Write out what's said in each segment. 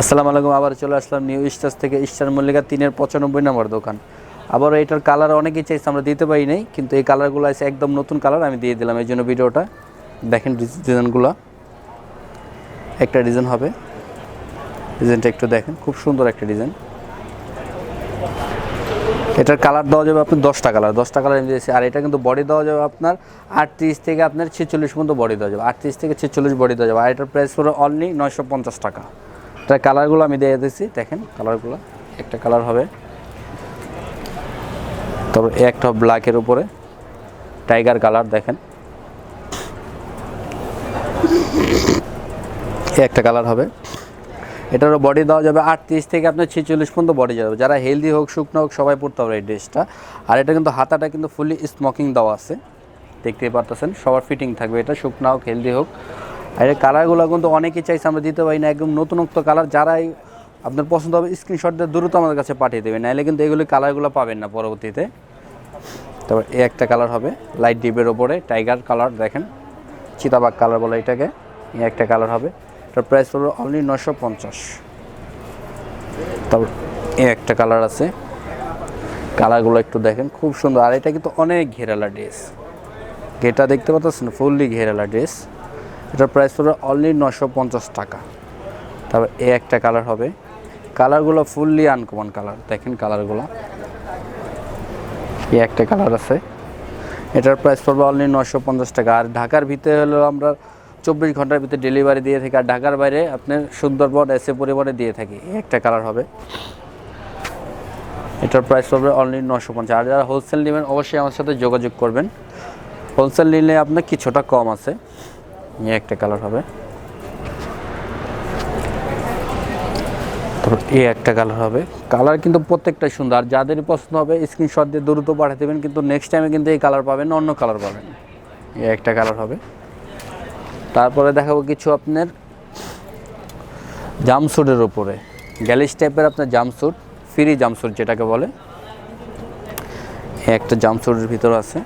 আসসালামু আলাইকুম, আবার চলে আসলাম নিউ স্টার্স থেকে স্টার মল্লিকা তিনের পঁচানব্বই নম্বর দোকান। আবার এটার কালার অনেকেই চাইছে, আমরা দিতে পারি নাই, কিন্তু এই কালারগুলো আছে, একদম নতুন কালার আমি দিয়ে দিলাম। এই জন্য ভিডিওটা, দেখেন ডিজাইনগুলো একটা ডিজাইন হবে। ডিজাইনটা একটু দেখেন, খুব সুন্দর একটা ডিজাইন এটার কালার দেওয়া যাবে আপনার দশটা কালার দশটা কালার আমি দিয়েছি। আর এটা কিন্তু বডি দেওয়া যাবে আপনার আটত্রিশ থেকে আপনার ছেচল্লিশ পর্যন্ত বডি দেওয়া যাবে। আটত্রিশ থেকে ছেচল্লিশ বডি দেওয়া যাবে। আর এটার প্রাইস পড়বে অনলি নয়শো পঞ্চাশ টাকা। এটার কালারগুলো আমি দিয়ে দিচ্ছি দেখেন কালারগুলো, একটা কালার হবে। তারপর একটা ব্ল্যাকের উপরে, টাইগার কালার দেখেন। একটা কালার হবে। এটারও বডি দেওয়া যাবে আটত্রিশ থেকে আপনার ছেচল্লিশ পর্যন্ত বডি যাবে। যারা হেলদি হোক, শুকনো হোক, সবাই পড়তে পারে এই ড্রেসটা আর এটা কিন্তু হাতাটা কিন্তু ফুলি স্মোকিং দেওয়া আছে। দেখতেই পারতেছেন, সবার ফিটিং থাকবে। এটা শুকনো হোক হেলদি হোক। আর এই কালারগুলো কিন্তু অনেকেই চাইছে, আমরা দিতে পারি না। একদম নতুনত্ব কালার যারাই আপনার পছন্দ হবে স্ক্রিনশট দিয়ে দ্রুত আমাদের কাছে পাঠিয়ে দেবেন। নাহলে কিন্তু এগুলি কালারগুলো পাবেন না পরবর্তীতে। তারপর এই একটা কালার হবে লাইট ডিপের ওপরে টাইগার কালার দেখেন। চিতাবাগ কালার বলে এটাকে, এই একটা কালার হবে। এটার প্রাইস পড়বে অনলি নশো পঞ্চাশ। তারপর এই একটা কালার আছে। কালারগুলো একটু দেখেন, খুব সুন্দর। আর এটা কিন্তু অনেক ঘেরালা ড্রেস গেটা দেখতে পাচ্ছেন? ফুললি ঘেরালা ড্রেস এটার প্রাইস পড়বে অনলি নশো পঞ্চাশ টাকা। তারপর এ একটা কালার হবে। কালারগুলো ফুললি আনকমন কালার দেখেন কালারগুলো এ একটা কালার আছে। এটার প্রাইস পড়বে অনলি নশো পঞ্চাশ টাকা। আর ঢাকার ভিতরে হলো আমরা চব্বিশ ঘণ্টার ভিতরে ডেলিভারি দিয়ে থাকি। আর ঢাকার বাইরে আপনার সুন্দরবন এসে পরিবারে দিয়ে থাকি। একটা কালার হবে। এটার প্রাইস পড়বে অনলি নশো পঞ্চাশ। আর যারা হোলসেল নেবেন, অবশ্যই আমার সাথে যোগাযোগ করবেন। হোলসেল নিলে আপনার কিছুটা কম আছে। এই একটা কালার হবে। এই একটা কালার হবে। কালার কিন্তু প্রত্যেকটাই সুন্দর। আর যাদেরই পছন্দ হবে স্ক্রিনশট দিয়ে দ্রুত পাঠিয়ে দেবেন, কিন্তু নেক্সট টাইমে কিন্তু এই কালার পাবেন, অন্য কালার পাবেন। এ একটা কালার হবে। তারপরে দেখাবো কিছু আপনার জামসুটের উপরে। গ্যালিস টাইপের আপনার জামসুট ফ্রি জামসুট যেটাকে বলে। একটা জামসুটের ভিতর আছে।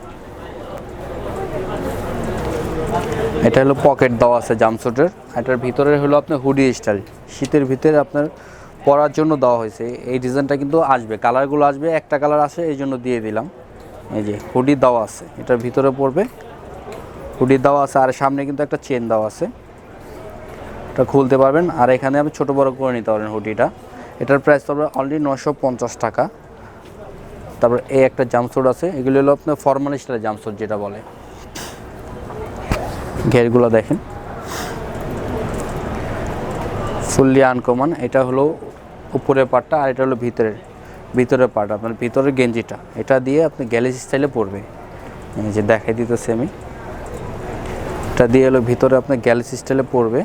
এটা হলো পকেট দেওয়া আছে জামসুটের এটার ভিতরে হলো আপনার হুডি স্টাইল শীতের ভিতরে আপনার পরার জন্য দেওয়া হয়েছে। এই ডিজাইনটা কিন্তু আসবে। কালারগুলো আসবে, একটা কালার আসে এই জন্য দিয়ে দিলাম। এই যে হুডি দেওয়া আছে। এটার ভিতরে পড়বে। হুডি দেওয়া আছে, আর সামনে কিন্তু একটা চেন দেওয়া আছে। এটা খুলতে পারবেন। আর এখানে আপনি ছোটো বড় করে নিতে পারবেন হুডিটা এটার প্রাইস পড়বে অনলি নশো পঞ্চাশ টাকা। তারপর এই একটা জামসুট আছে। এগুলো হলো আপনার ফর্মাল স্টাইলের জামসুট যেটা বলে। ঘেরগুলো দেখেন। ফুললি আনকমন এটা হলো উপরের পার্টটা আর এটা হলো ভিতরের ভিতরের পার্ট আপনার ভিতরের গেঞ্জিটা। এটা দিয়ে আপনি গ্যালিস স্টাইলে পরবে। এই যে দেখাই দিতেছি আমি। এটা দিয়ে হলো ভিতরে আপনার গ্যালিস স্টাইলে পরবে।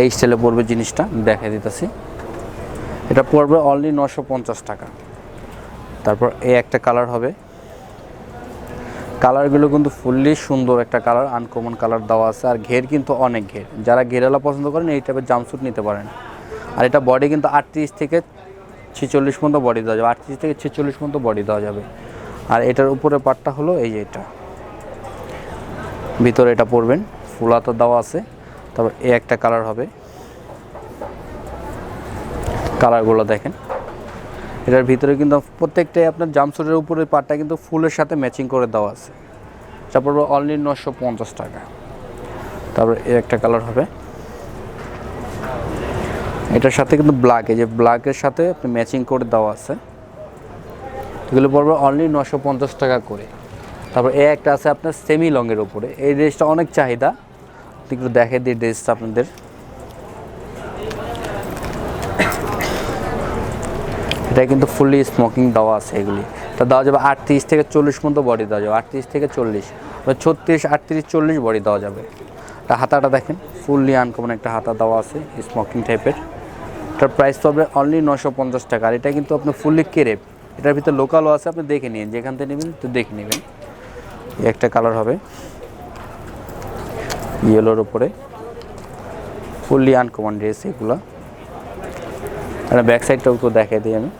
এই স্টাইলে পড়বে জিনিসটা, দেখাই দিতেছি। এটা পড়বে অনলি নশো টাকা। তারপর এই একটা কালার হবে। কালারগুলো কিন্তু ফুললি সুন্দর একটা কালার আনকমন কালার দেওয়া আছে। আর ঘের কিন্তু অনেক ঘের। যারা ঘেরালা পছন্দ করেন, এই টাইপের জামস্যুট নিতে পারেন। আর এটা বডি কিন্তু আটত্রিশ থেকে ছেচল্লিশ পর্যন্ত বডি দেওয়া যাবে। আটত্রিশ থেকে ছেচল্লিশ পর্যন্ত বডি দেওয়া যাবে। আর এটার উপরে পার্টটা হলো এই যে এটা। ভিতরে এটা পরবেন। ফুলাতো দেওয়া আছে। তারপর এ একটা কালার হবে। কালারগুলো দেখেন। এটার ভিতরে কিন্তু প্রত্যেকটাই আপনার জামসুটের উপরে পাটটা কিন্তু ফুলের সাথে ম্যাচিং করে দেওয়া আছে। তারপর অনলি নশো পঞ্চাশ টাকা। তারপরে এই একটা কালার হবে। এটার সাথে কিন্তু ব্ল্যাক এই যে ব্ল্যাকের সাথে আপনি ম্যাচিং করে দেওয়া আছে। এগুলো পড়বে অনলি নশো পঞ্চাশ টাকা করে। তারপর এ একটা আছে আপনার সেমি লংয়ের উপরে। এই ড্রেসটা অনেক চাহিদা। একটু দেখে দিই ড্রেসটা আপনাদের। এটা কিন্তু ফুললি স্মোকিং দেওয়া আছে এগুলি। এটা দেওয়া যাবে আটত্রিশ থেকে চল্লিশ মতো বডি দেওয়া যাবে, আটত্রিশ থেকে চল্লিশ। ছত্রিশ, আটত্রিশ, চল্লিশ বডি দেওয়া যাবে। এটা হাতাটা দেখেন ফুললি আনকমন একটা হাতা দেওয়া আছে স্মোকিং টাইপের এটার প্রাইস পড়বে অনলি নশো পঞ্চাশ টাকা। আর এটা কিন্তু আপনার ফুললি কেরেপ এটার ভিতরে লোকালও আছে, আপনি দেখে নিন, যেখান থেকে নেবেন তো দেখে নেবেন। একটা কালার হবে। ইয়েলোর উপরে। ফুললি আনকমন ড্রেস এগুলো। আর ব্যাক সাইডটাও একটু দেখাই দিই আমি।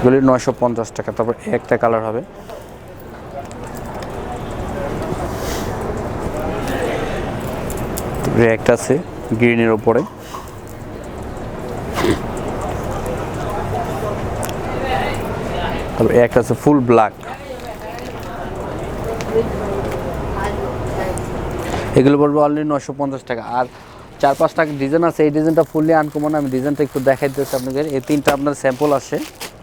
এগুলি নয়শো পঞ্চাশ টাকা, তারপর একটা কালার হবে। র্যাক্ট আছে গ্রিনের ওপরে তারপর একটা আছে ফুল ব্ল্যাক। এগুলো পড়বে অলরেডি নশো পঞ্চাশ টাকা। আর চার পাঁচ টাকা ডিজাইন আছে, এই ডিজাইনটা ফুললি আনকমন আমি ডিজাইনটা একটু দেখাই দিতেছি আপনাদের। এই তিনটা আপনার স্যাম্পল আসে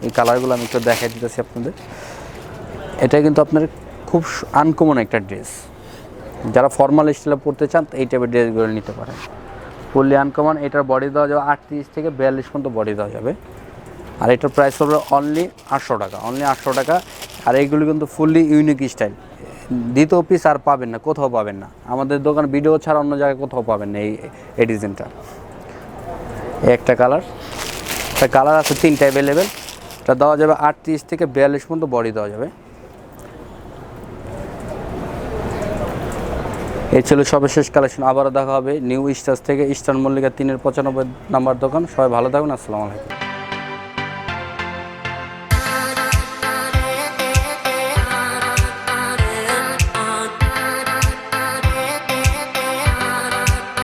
এই কালারগুলো আমি একটু দেখাই দিতেছি আপনাদের। এটা কিন্তু আপনার খুব আনকমন একটা ড্রেস যারা ফর্মাল স্টাইলে পড়তে চান, এই টাইপের ড্রেসগুলো নিতে পারেন। ফুললি আনকমন এটার বডি দেওয়া যাবে আটত্রিশ থেকে বিয়াল্লিশ পর্যন্ত বডি দেওয়া যাবে। আর এটার প্রাইস হবে অনলি আটশো টাকা অনলি আটশো টাকা। আর এইগুলো কিন্তু ফুললি ইউনিক স্টাইল দ্বিতীয় পিস আর পাবেন না, কোথাও পাবেন না। আমাদের দোকান ভিডিও ছাড়া অন্য জায়গায় কোথাও পাবেন না এই এই ডিজাইনটা একটা কালার একটা কালার আছে, তিনটা অ্যাভেলেবেল এটা দেওয়া যাবে আটত্রিশ থেকে বিয়াল্লিশ পর্যন্ত বডি দেওয়া যাবে। এই ছিল সর্বশেষ কালেকশন আবারও দেখা হবে নিউ স্টার্স থেকে ইস্টার্ন মল্লিকা তিনের পঁচানব্বই নাম্বার দোকান। সবাই ভালো থাকুন, আসসালামু আলাইকুম।